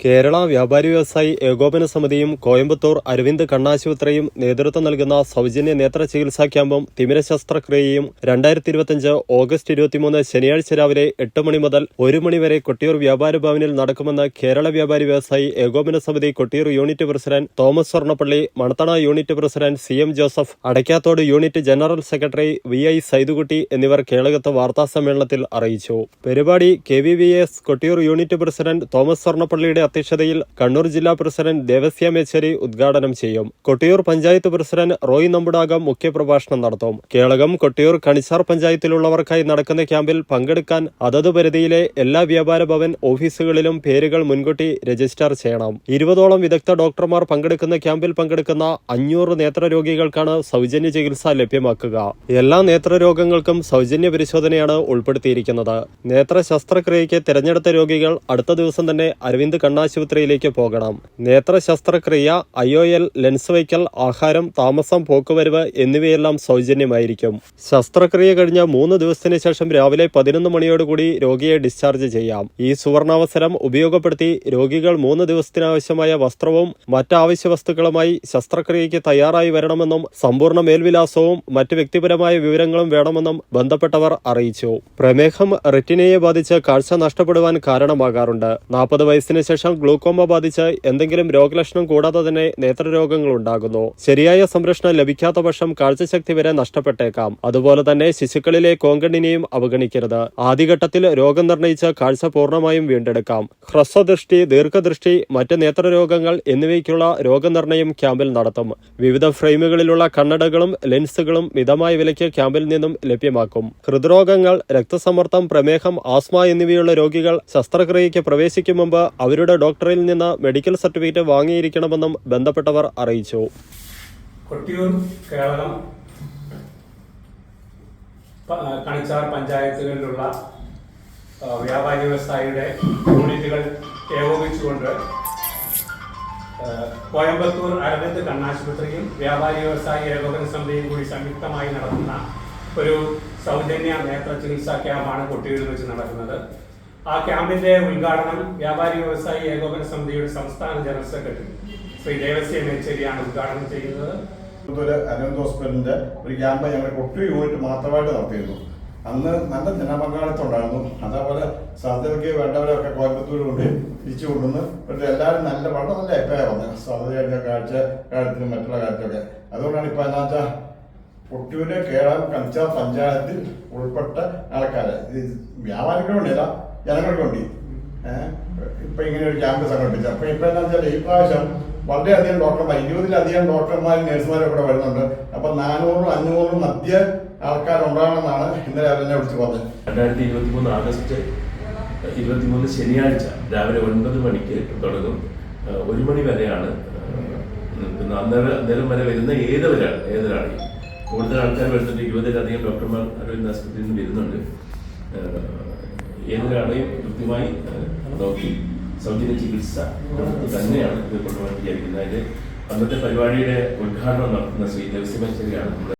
കേരള വ്യാപാരി വ്യവസായി ഏകോപന സമിതിയും കോയമ്പത്തൂർ അരവിന്ദ് കണ്ണാശുപത്രിയും നേതൃത്വം നൽകുന്ന സൗജന്യ നേത്ര ചികിത്സാ ക്യാമ്പും തിമിര ശസ്ത്രക്രിയയും രണ്ടായിരത്തി ഇരുപത്തിയഞ്ച് ഓഗസ്റ്റ് ഇരുപത്തിമൂന്ന് ശനിയാഴ്ച രാവിലെ എട്ട് മണി മുതൽ ഒരു മണി വരെ കൊട്ടിയൂർ വ്യാപാര ഭവനിൽ നടക്കുമെന്ന് കേരള വ്യാപാരി വ്യവസായി ഏകോപന സമിതി Kottiyoor unit president Thomas Swarnappally Manathana unit president C M Joseph Adakkathode unit general secretary V I Saidukutty എന്നിവർ കേളകത്ത് വാർത്താ സമ്മേളനത്തിൽ അറിയിച്ചു. പരിപാടി K V V S Kottiyoor unit president Thomas സ്വർണപ്പള്ളിയുടെ അധ്യക്ഷതയിൽ കണ്ണൂർ ജില്ലാ പ്രസിഡന്റ് ദേവസ്യ മേച്ചേരി ഉദ്ഘാടനം ചെയ്യും. കൊട്ടിയൂർ പഞ്ചായത്ത് പ്രസിഡന്റ് റോയ് നമ്പുടാകം മുഖ്യപ്രഭാഷണം നടത്തും. കേളകം കൊട്ടിയൂർ കണിച്ചാർ പഞ്ചായത്തിലുള്ളവർക്കായി നടക്കുന്ന ക്യാമ്പിൽ പങ്കെടുക്കാൻ അതത് പരിധിയിലെ എല്ലാ വ്യാപാര ഭവൻ ഓഫീസുകളിലും പേരുകൾ മുൻകൂട്ടി രജിസ്റ്റർ ചെയ്യണം. ഇരുപതോളം വിദഗ്ധ ഡോക്ടർമാർ പങ്കെടുക്കുന്ന ക്യാമ്പിൽ പങ്കെടുക്കുന്ന അഞ്ഞൂറ് നേത്രരോഗികൾക്കാണ് സൗജന്യ ചികിത്സ ലഭ്യമാക്കുക. എല്ലാ നേത്രരോഗങ്ങൾക്കും സൗജന്യ പരിശോധനയാണ് ഉൾപ്പെടുത്തിയിരിക്കുന്നത്. നേത്ര ശസ്ത്രക്രിയയ്ക്ക് തിരഞ്ഞെടുത്ത രോഗികൾ അടുത്ത ദിവസം തന്നെ അരവിന്ദ് കണ്ണാശുപത്രിയിലേക്ക് പോകണം. നേത്ര ശസ്ത്രക്രിയ എൽ ലെൻസ് വയ്ക്കൽ ആഹാരം താമസം പോക്കുവരവ് എന്നിവയെല്ലാം സൗജന്യമായിരിക്കും. ശസ്ത്രക്രിയ കഴിഞ്ഞ മൂന്ന് ദിവസത്തിന് ശേഷം രാവിലെ പതിനൊന്ന് മണിയോടുകൂടി രോഗിയെ ഡിസ്ചാർജ് ചെയ്യാം. ഈ സുവർണാവസരം ഉപയോഗപ്പെടുത്തി രോഗികൾ മൂന്ന് ദിവസത്തിനാവശ്യമായ വസ്ത്രവും മറ്റാവശ്യ വസ്തുക്കളുമായി ശസ്ത്രക്രിയയ്ക്ക് തയ്യാറായി വരണമെന്നും സമ്പൂർണ മേൽവിലാസവും മറ്റ് വ്യക്തിപരമായ വിവരങ്ങളും വേണമെന്നും ബന്ധപ്പെട്ടവർ അറിയിച്ചു. പ്രമേഹം റെറ്റിനയെ ബാധിച്ച് കാഴ്ച നഷ്ടപ്പെടുവാൻ കാരണമാകാറുണ്ട്. നാൽപ്പത് വയസ്സിന് ശേഷം ഗ്ലൂക്കോമ ബാധിച്ച് എന്തെങ്കിലും രോഗലക്ഷണം കൂടാതെ തന്നെ നേത്രരോഗങ്ങൾ ഉണ്ടാകുന്നു ശരിയായ സംരക്ഷണം ലഭിക്കാത്ത പക്ഷം കാഴ്ചശക്തി വരെ നഷ്ടപ്പെട്ടേക്കാം. അതുപോലെ തന്നെ ശിശുക്കളിലെ കോങ്കണ്ണിനെയും അവഗണിക്കരുത്. ആദ്യഘട്ടത്തിൽ രോഗം നിർണയിച്ച് കാഴ്ച പൂർണമായും വീണ്ടെടുക്കാം. ഹ്രസ്വദൃഷ്ടി ദീർഘദൃഷ്ടി മറ്റ് നേത്രരോഗങ്ങൾ എന്നിവയ്ക്കുള്ള രോഗനിർണയം ക്യാമ്പിൽ നടത്തും. വിവിധ ഫ്രെയിമുകളിലുള്ള കണ്ണടകളും ലെൻസുകളും മിതമായ വിലയ്ക്ക് ക്യാമ്പിൽ നിന്നും ലഭ്യമാക്കും. ഹൃദ്രോഗങ്ങൾ രക്തസമ്മർദ്ദം പ്രമേഹം ആസ്മ എന്നിവയുള്ള രോഗികൾ ശസ്ത്രക്രിയയ്ക്ക് പ്രവേശിക്കും മുമ്പ് അവരുടെ ഡോക്ടറിൽ നിന്ന് മെഡിക്കൽ സർട്ടിഫിക്കറ്റ് വാങ്ങിയിരിക്കണമെന്നും ബന്ധപ്പെട്ടവർ അറിയിച്ചു. കൊട്ടിയൂർ കേരളം കണിച്ചാർ പഞ്ചായത്തുകളിലുള്ള വ്യാപാരി വ്യവസായിയുടെ യൂണിറ്റുകൾ ഏകോപിച്ചുകൊണ്ട് കോയമ്പത്തൂർ അരവിന്ദ് കണ്ണാശുപത്രിയും വ്യാപാരി വ്യവസായി ഏകോപന സമിതിയും കൂടി സംയുക്തമായി നടത്തുന്ന ഒരു സൗജന്യ നേത്ര ചികിത്സാ ക്യാമ്പാണ് കൊട്ടിയൂരിൽ വെച്ച് നടക്കുന്നത്. ആ ക്യാമ്പിന്റെ ഉദ്ഘാടനം വ്യാപാരി വ്യവസായി ഏകോപന സമിതിയുടെ സംസ്ഥാന ജനറൽ സെക്രട്ടറി ശ്രീ ദേവസ്യ മേച്ചേരിയാണ് ഉദ്ഘാടനം ചെയ്യുന്നത്. അനന്ത് ഹോസ്പിറ്റലിന്റെ ഒരു ക്യാമ്പ് ഞങ്ങൾ ഒട്ടു യൂണിറ്റ് മാത്രമായിട്ട് നടത്തിയിരുന്നു. അന്ന് നല്ല ജനപങ്കാളിത്തം ഉണ്ടായിരുന്നു അതേപോലെ സാധ്യതയ്ക്ക് വേണ്ടവരൊക്കെ കോയമ്പത്തൂർ കൊണ്ട് തിരിച്ചു കൊണ്ടുവന്ന് പക്ഷേ എല്ലാവരും നല്ല വളരെ നല്ല അഭിപ്രായം പറഞ്ഞു. സാധ്യതയുടെ കാഴ്ച കാര്യത്തിനും മറ്റുള്ള കാര്യത്തിലൊക്കെ. അതുകൊണ്ടാണ് ഇപ്പൊ എന്നാ വെച്ചാൽ ഒട്ടൂര് കേരളം കഞ്ചാ പഞ്ചായത്തിൽ ഉൾപ്പെട്ട ആൾക്കാരെ. വ്യാപാരികളുണ്ടല്ല ജനങ്ങൾക്ക് വേണ്ടി ഇപ്പൊ ഇങ്ങനെ ഒരു ക്യാമ്പ് സംഘടിപ്പിച്ചു അപ്പൊ ഇപ്പൊ എന്താ വെച്ചാൽ ഈ പ്രാവശ്യം വളരെയധികം ഡോക്ടർമാർ ഇരുപതിലധികം ഡോക്ടർമാരും നഴ്സുമാരും ഇവിടെ വരുന്നുണ്ട്. അപ്പൊ നാനൂറും അഞ്ഞൂറും മധ്യ ആൾക്കാരുണ്ടാകണമെന്നാണ് ഇന്നലെ അവരെന്നെ വിളിച്ച് പറഞ്ഞത്. രണ്ടായിരത്തി ഇരുപത്തി മൂന്ന് ആഗസ്റ്റ് ഇരുപത്തിമൂന്ന് ശനിയാഴ്ച രാവിലെ ഒൻപത് മണിക്ക് തുടങ്ങും. ഒരു മണി വരെയാണ് അന്നേരം അന്നേരം വരെ വരുന്ന ഏതൊരാൾ ഏതൊരാളെയും കൂടുതൽ ആൾക്കാർ വരുന്നുണ്ട്. ഇരുപതിലധികം ഡോക്ടർമാർ അരവിന്ദ് ആസ്പത്രിയിൽ നിന്ന് വരുന്നുണ്ട്. ഏതൊരാളെയും കൃത്യമായി നോക്കി സൗജന്യ ചികിത്സ തന്നെയാണ് ഇത് കൊണ്ടുപോകാൻ വിചാരിക്കുന്നത്. അതിൽ അന്നത്തെ പരിപാടിയുടെ ഉദ്ഘാടനം നടത്തുന്ന ശ്രീ ദേവസ്യമേശ്വരിയാണ്